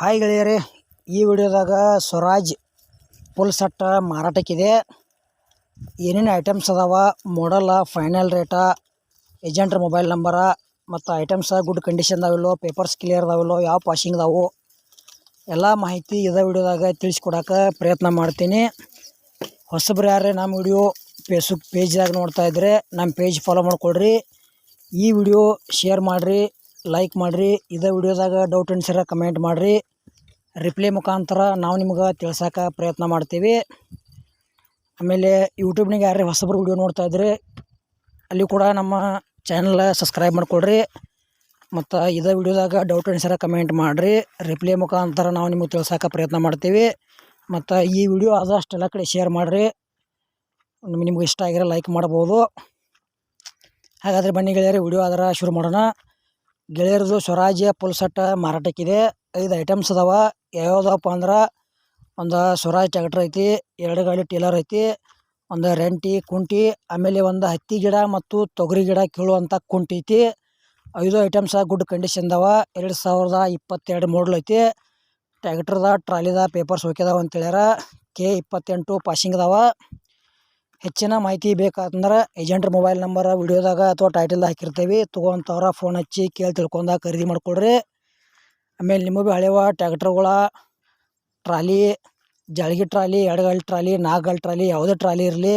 Hi ಗೆಳೆಯರೇ, ಈ ವಿಡಿಯೋದಾಗ ಸ್ವರಾಜ್ ಫುಲ್ ಸೆಟ್ ಮಾರಾಟಕ್ಕಿದೆ. ಏನೇನು ಐಟಮ್ಸ್ ಅದಾವ ಮಾಡಲ್ಲ ಫೈನಲ್ ರೇಟ ಏಜೆಂಟ್ರ ಮೊಬೈಲ್ ನಂಬರ ಮತ್ತು ಐಟಮ್ಸ ಗುಡ್ ಕಂಡೀಷನ್ ಕಂಡೀಷನ್ದಾವಿಲ್ಲೋ ಪೇಪರ್ಸ್ ಕ್ಲಿಯರ್ ಅದಾವಿಲ್ಲೋ, ಯಾವ ಪಾಶಿಂಗ್ ಅದಾವು, ಎಲ್ಲ ಮಾಹಿತಿ ಇದೇ ವಿಡಿಯೋದಾಗ ತಿಳಿಸ್ಕೊಡಕ್ಕೆ ಪ್ರಯತ್ನ ಮಾಡ್ತೀನಿ. ಹೊಸಬ್ರು ಯಾರೇ ನಮ್ಮ ವಿಡಿಯೋ ಫೇಸ್ಬುಕ್ ಪೇಜ್ದಾಗ ನೋಡ್ತಾ ಇದ್ದರೆ ನಮ್ಮ ಪೇಜ್ ಫಾಲೋ ಮಾಡ್ಕೊಳ್ರಿ. ಈ ವಿಡಿಯೋ ಶೇರ್ ಮಾಡಿರಿ. ಲೈಕ್ ಮಾಡಿರಿ, ಇದೇ ವಿಡಿಯೋದಾಗ ಡೌಟ್ ಅನ್ಸರ ಕಮೆಂಟ್ ಮಾಡಿರಿ. ರಿಪ್ಲೈ ಮುಖಾಂತರ ನಾವು ನಿಮ್ಗೆ ತಿಳ್ಸೋಕೆ ಪ್ರಯತ್ನ ಮಾಡ್ತೀವಿ. ಆಮೇಲೆ ಯೂಟ್ಯೂಬ್ನಾಗ ಯಾರೇ ಹೊಸಬ್ರು ವಿಡಿಯೋ ನೋಡ್ತಾ ಇದ್ರಿ, ಅಲ್ಲಿ ಕೂಡ ನಮ್ಮ ಚಾನಲ್ ಸಬ್ಸ್ಕ್ರೈಬ್ ಮಾಡ್ಕೊಳ್ರಿ. ಮತ್ತು ಇದೇ ವಿಡಿಯೋದಾಗ ಡೌಟ್ ಅನ್ಸರ ಕಮೆಂಟ್ ಮಾಡಿರಿ. ರಿಪ್ಲೈ ಮುಖಾಂತರ ನಾವು ನಿಮಗೆ ತಿಳ್ಸೋಕೆ ಪ್ರಯತ್ನ ಮಾಡ್ತೀವಿ. ಮತ್ತು ಈ ವಿಡಿಯೋ ಆದಷ್ಟು ಎಲ್ಲ ಕಡೆ ಶೇರ್ ಮಾಡಿರಿ. ನಿಮ್ಗೆ ಇಷ್ಟ ಆಗಿರೋ ಲೈಕ್ ಮಾಡ್ಬೋದು. ಹಾಗಾದರೆ ಬನ್ನಿ ಗೆಳೆಯರೆ, ವಿಡಿಯೋ ಆದ್ರೆ ಶುರು ಮಾಡೋಣ. ಗೆಳೆಯರದು ಸ್ವರಾಜ್ಯ ಸೆಟ್ ಮಾರಾಟಕ್ಕಿದೆ. ಐದು ಐಟಮ್ಸ್ ಅದಾವ. ಯಾವ್ಯಾವ್ದಪ್ಪ ಅಂದ್ರೆ ಒಂದು ಸ್ವರಾಜ್ ಟ್ಯಾಕ್ಟರ್ ಐತಿ, ಎರಡು ಗಾಡಿ ಟೇಲರ್ ಐತಿ, ಒಂದು ರೆಂಟಿ, ಕುಂಟಿ, ಆಮೇಲೆ ಒಂದು ಹತ್ತಿ ಗಿಡ ಮತ್ತು ತೊಗರಿ ಗಿಡ ಕೀಳುವಂಥ ಕುಂಟಿ ಐತಿ. ಐದು ಐಟಮ್ಸ ಗುಡ್ ಕಂಡೀಷನ್ ಅದಾವ. ಎರಡು ಸಾವಿರದ ಇಪ್ಪತ್ತೆರಡು ಮಾಡಲ್ ಐತಿ. ಟ್ಯಾಕ್ಟ್ರದ ಟ್ರಾಲಿದ ಪೇಪರ್ಸ್ ಹೋಗ್ಯದಾವ ಅಂತ ಹೇಳ್ಯಾರ. ಕೆ ಇಪ್ಪತ್ತೆಂಟು ಪಾಸಿಂಗ್ ಅದಾವ. ಹೆಚ್ಚಿನ ಮಾಹಿತಿ ಬೇಕಾತಂದ್ರೆ ಏಜೆಂಟ್ರ ಮೊಬೈಲ್ ನಂಬರ್ ವಿಡಿಯೋದಾಗ ಅಥವಾ ಟೈಟಲ್ದಾಗ ಹಾಕಿರ್ತೇವೆ. ತೊಗೊಂತವ್ರ ಫೋನ್ ಹಚ್ಚಿ ಕೇಳಿ ತಿಳ್ಕೊಂಡ ಖರೀದಿ ಮಾಡಿಕೊಡ್ರಿ. ಆಮೇಲೆ ನಿಮ್ಮ ಭೀ ಹಳೆವ ಟ್ಯಾಕ್ಟ್ರುಗಳ ಟ್ರಾಲಿ, ಜಳ್ಗಿ ಟ್ರಾಲಿ, ಎಡಗಲ್ ಟ್ರಾಲಿ ನಾಲ್ಕು ಟ್ರಾಲಿ, ಯಾವುದೇ ಟ್ರಾಲಿ ಇರಲಿ.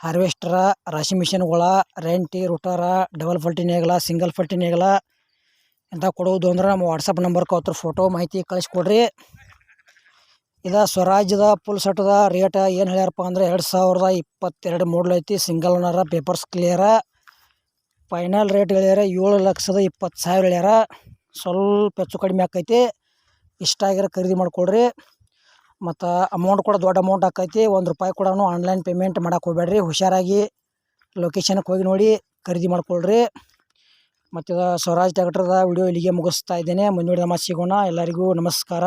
ಹಾರ್ವೆಸ್ಟ್ರ ರಾಶಿ ಮಿಷಿನ್ಗಳ ರೆಂಟಿ ರೂಟರ ಡಬಲ್ ಫಲ್ಟಿ ನೇಗಲ ಸಿಂಗಲ್ ಫಲ್ಟಿನೇಗಳ ಇಂಥ ಕೊಡೋದು ಅಂದ್ರೆ ನಮ್ಮ ವಾಟ್ಸಪ್ ನಂಬರ್ಗೆ ಅವ್ರ ಫೋಟೋ ಮಾಹಿತಿ ಕಳಿಸ್ಕೊಡ್ರಿ ಇದು ಸ್ವರಾಜ್ಯದ ಫುಲ್ ಸೆಟ್ದ ರೇಟ್ ಏನು ಹೇಳ್ಯಾರಪ್ಪ ಅಂದ್ರೆ ಎರಡು ಸಾವಿರದ ಇಪ್ಪತ್ತೆರಡು ಮೂಡ್ಲ್ ಐತಿ single owner papers clear final rate ಹೇಳ್ಯಾರ ಏಳು ಲಕ್ಷದ ಇಪ್ಪತ್ತು ಸಾವಿರ ಹೇಳ್ಯಾರ. ಸ್ವಲ್ಪ ಹೆಚ್ಚು ಕಡಿಮೆ ಆಕೈತಿ. ಇಷ್ಟ ಆಗಿರೋ ಖರೀದಿ ಮಾಡ್ಕೊಳ್ರಿ ಮತ್ತು ಅಮೌಂಟ್ ಕೂಡ ದೊಡ್ಡ ಅಮೌಂಟ್ ಆಕೈತಿ. ಒಂದು ರೂಪಾಯಿ ಕೂಡ ಆನ್ಲೈನ್ ಪೇಮೆಂಟ್ ಮಾಡಕ್ಕೆ ಹೋಗ್ಬೇಡ್ರಿ ಹುಷಾರಾಗಿ ಲೊಕೇಶನ್ಗೆ ಹೋಗಿ ನೋಡಿ ಖರೀದಿ ಮಾಡ್ಕೊಳ್ರಿ. ಮತ್ತು ಸ್ವರಾಜ್ ಟ್ಯಾಕ್ಟ್ರದ ವಿಡಿಯೋ ಇಲ್ಲಿಗೆ ಮುಗಿಸ್ತಾ ಇದ್ದೇನೆ. ಮುಂದಿನ ಮಾತು ಸಿಗೋಣ. ಎಲ್ಲರಿಗೂ ನಮಸ್ಕಾರ.